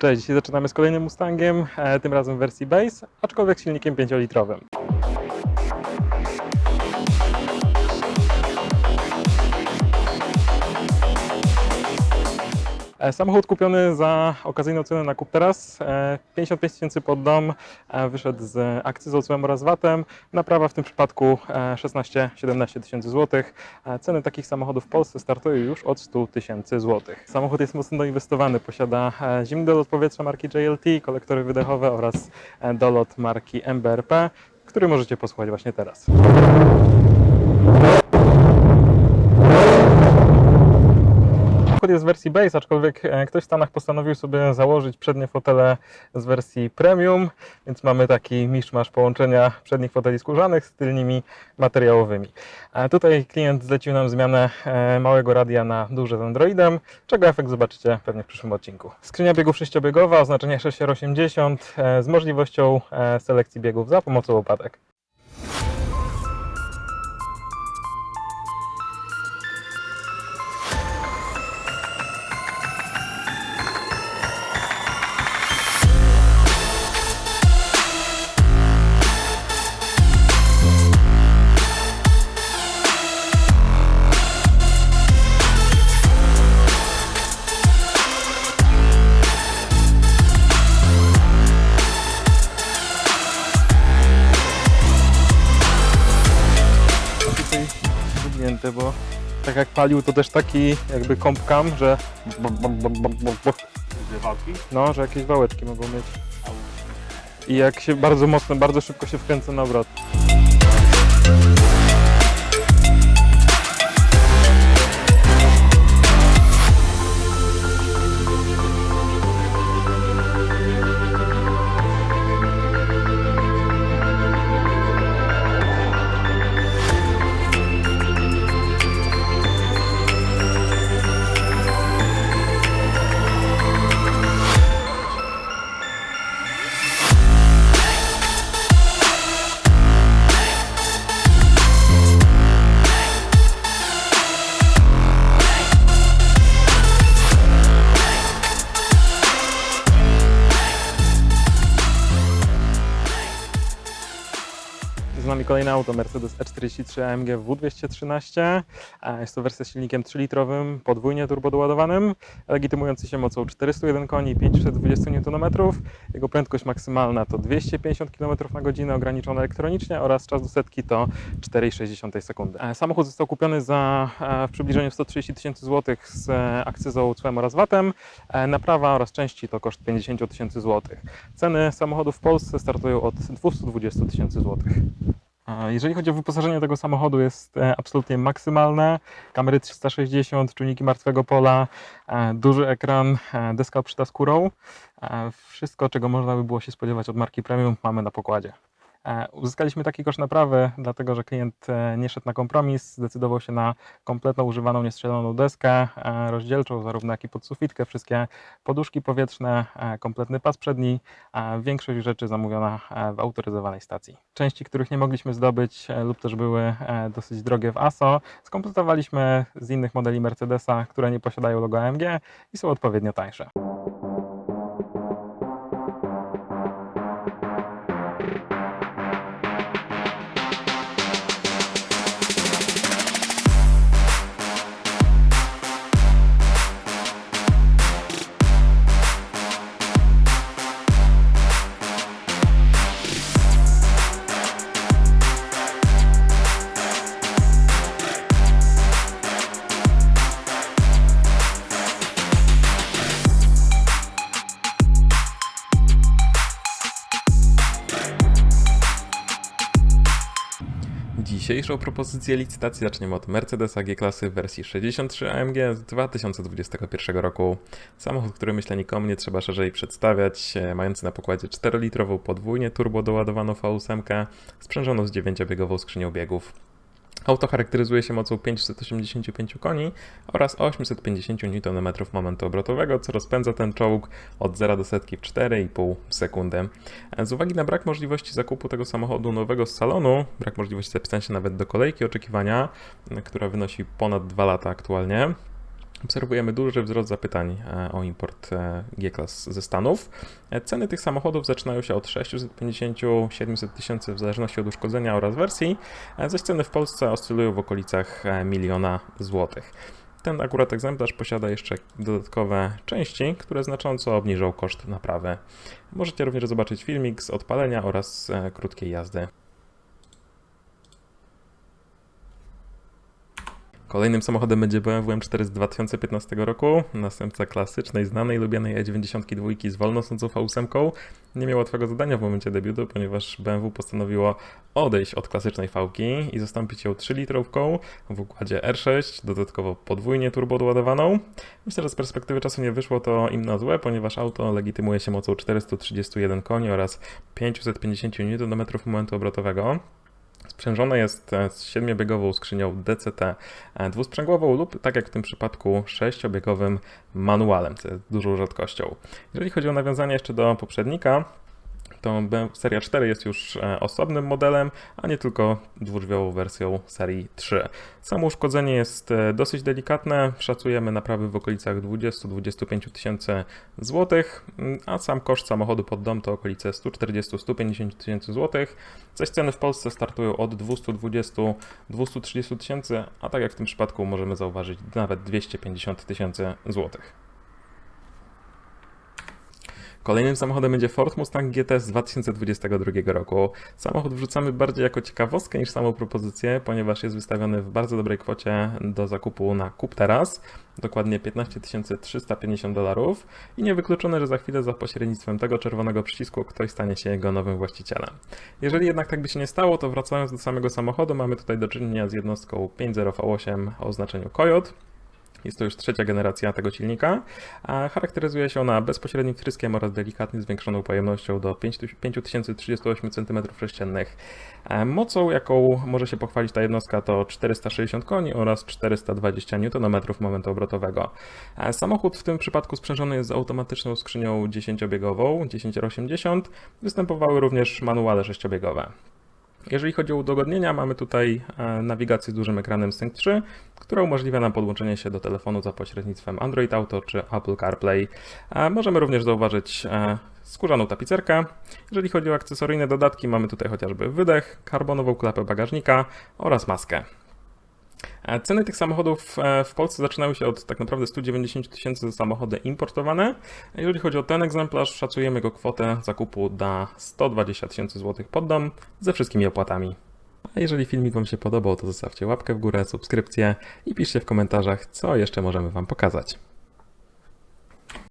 Cześć, dzisiaj zaczynamy z kolejnym Mustangiem, e, tym razem w wersji base, aczkolwiek silnikiem 5-litrowym. Samochód kupiony za okazyjną cenę na kup teraz, e, 55 tysięcy pod dom, e, wyszedł z akcyzą cłem oraz VAT-em. Naprawa w tym przypadku e, 16-17 tysięcy złotych. E, Ceny takich samochodów w Polsce startują już od 100 tysięcy złotych. Samochód jest mocno doinwestowany, posiada e, zimny dolot powietrza marki JLT, kolektory wydechowe oraz e, dolot marki MBRP, który możecie posłuchać właśnie teraz. Jest w wersji base, aczkolwiek e, ktoś w Stanach postanowił sobie założyć przednie fotele z wersji premium, więc mamy taki miszmasz połączenia przednich foteli skórzanych z tylnymi materiałowymi. A tutaj klient zlecił nam zmianę e, małego radia na duże z Androidem, czego efekt zobaczycie pewnie w przyszłym odcinku. Skrzynia biegów sześciobiegowa, oznaczenie 680 e, z możliwością selekcji biegów za pomocą łopatek. Bo tak jak palił to też taki jakby cam, że walki. no, że jakieś wałeczki mogą mieć. I jak się bardzo mocno, bardzo szybko się wkręca na obrot. Nami kolejne auto Mercedes E E43 AMG W213. E, Jest to wersja z silnikiem 3-litrowym, podwójnie turbodoładowanym, legitymujący się mocą 401 koni i 520 Nm. Jego prędkość maksymalna to 250 km na godzinę, ograniczona elektronicznie oraz czas do setki to 4,6 sekundy. E, Samochód został kupiony za e, w przybliżeniu 130 tysięcy złotych z e, akcyzą, cłem oraz VAT-em. Naprawa oraz części to koszt 50 tysięcy złotych. Ceny samochodów w Polsce startują od 220 tysięcy złotych. Jeżeli chodzi o wyposażenie tego samochodu, jest e, absolutnie maksymalne. Kamery 360, czujniki martwego pola, e, duży ekran, e, deska obszyta skórą. Wszystko, czego można by było się spodziewać od marki premium, mamy na pokładzie. E, Uzyskaliśmy taki koszt naprawy, dlatego że klient e, nie szedł na kompromis, zdecydował się na kompletną używaną, niestrzeloną deskę e, rozdzielczą, zarówno jak i podsufitkę, wszystkie poduszki powietrzne, kompletny pas przedni, większość rzeczy zamówiona w autoryzowanej stacji. Części, których nie mogliśmy zdobyć lub też były dosyć drogie w ASO, skompletowaliśmy z innych modeli Mercedesa, które nie posiadają logo AMG i są odpowiednio tańsze. Dzisiejszą propozycję licytacji zaczniemy od Mercedesa G-klasy w wersji 63 AMG z 2021 roku. Samochód, który myślę nikomu nie trzeba szerzej przedstawiać, e, mający na pokładzie 4-litrową podwójnie turbo doładowaną V8, sprzężoną z 9-biegową skrzynią biegów. Auto charakteryzuje się mocą 585 koni oraz 850 Nm momentu obrotowego, co rozpędza ten czołg od 0 do setki w 4,5 sekundy. Z uwagi na brak możliwości zakupu tego samochodu nowego z salonu, brak możliwości zapisania się nawet do kolejki oczekiwania, która wynosi ponad 2 lata aktualnie, obserwujemy duży wzrost zapytań e, o import e, G-Class ze Stanów. E, Ceny tych samochodów zaczynają się od 650-700 tysięcy w zależności od uszkodzenia oraz wersji, zaś ceny w Polsce oscylują w okolicach miliona złotych. Ten akurat egzemplarz posiada jeszcze dodatkowe części, które znacząco obniżą koszt naprawy. Możecie również zobaczyć filmik z odpalenia oraz krótkiej jazdy. Kolejnym samochodem będzie BMW M4 z 2015 roku, następca klasycznej, znanej, lubianej E92 z wolnosącą V8. Nie miał łatwego zadania w momencie debiutu, ponieważ BMW postanowiło odejść od klasycznej V i zastąpić ją 3-litrowką w układzie R6, dodatkowo podwójnie turbodoładowaną. Myślę, że z perspektywy czasu nie wyszło to im na złe, ponieważ auto legitymuje się mocą 431 koni oraz 550 Nm momentu obrotowego. Sprzężone jest e, z 7-biegową skrzynią DCT e, dwusprzęgłową lub, tak jak w tym przypadku, 6-biegowym manualem, co jest dużą rzadkością. Jeżeli chodzi o nawiązanie jeszcze do poprzednika, to seria 4 jest już e, osobnym modelem, a nie tylko dwudrzwiową wersją serii 3. Samo uszkodzenie jest e, dosyć delikatne, szacujemy naprawy w okolicach 20-25 tysięcy złotych, mm, a sam koszt samochodu pod dom to okolice 140-150 tysięcy złotych, zaś ceny w Polsce startują od 220-230 tysięcy, a tak jak w tym przypadku możemy zauważyć nawet 250 tysięcy złotych. Kolejnym samochodem będzie Ford Mustang GT z 2022 roku. Samochód wrzucamy bardziej jako ciekawostkę niż samą propozycję, ponieważ jest wystawiony w bardzo dobrej kwocie do zakupu na kup teraz, dokładnie 15 350 dolarów i niewykluczone, że za chwilę za pośrednictwem tego czerwonego przycisku ktoś stanie się jego nowym właścicielem. Jeżeli jednak tak by się nie stało, to wracając do samego samochodu, mamy tutaj do czynienia z jednostką 5.0 o oznaczeniu Coyote. Jest to już trzecia generacja tego silnika, a charakteryzuje się ona bezpośrednim wtryskiem oraz delikatnie zwiększoną pojemnością do 5038 cm3. E, Mocą, jaką może się pochwalić ta jednostka, to 460 koni oraz 420 Nm momentu obrotowego. E, Samochód w tym przypadku sprzężony jest z automatyczną skrzynią 10-biegową 10R80. Występowały również manuale 6-biegowe. Jeżeli chodzi o udogodnienia, mamy tutaj e, nawigację z dużym ekranem Sync 3, która umożliwia nam podłączenie się do telefonu za pośrednictwem Android Auto czy Apple CarPlay. Możemy również zauważyć e, skórzaną tapicerkę. Jeżeli chodzi o akcesoryjne dodatki, mamy tutaj chociażby wydech, karbonową klapę bagażnika oraz maskę. E, Ceny tych samochodów e, w Polsce zaczynają się od tak naprawdę 190 tysięcy za samochody importowane. Jeżeli chodzi o ten egzemplarz, szacujemy go kwotę zakupu na 120 tysięcy złotych pod dom ze wszystkimi opłatami. A jeżeli filmik Wam się podobał, to zostawcie łapkę w górę, subskrypcję i piszcie w komentarzach, co jeszcze możemy Wam pokazać.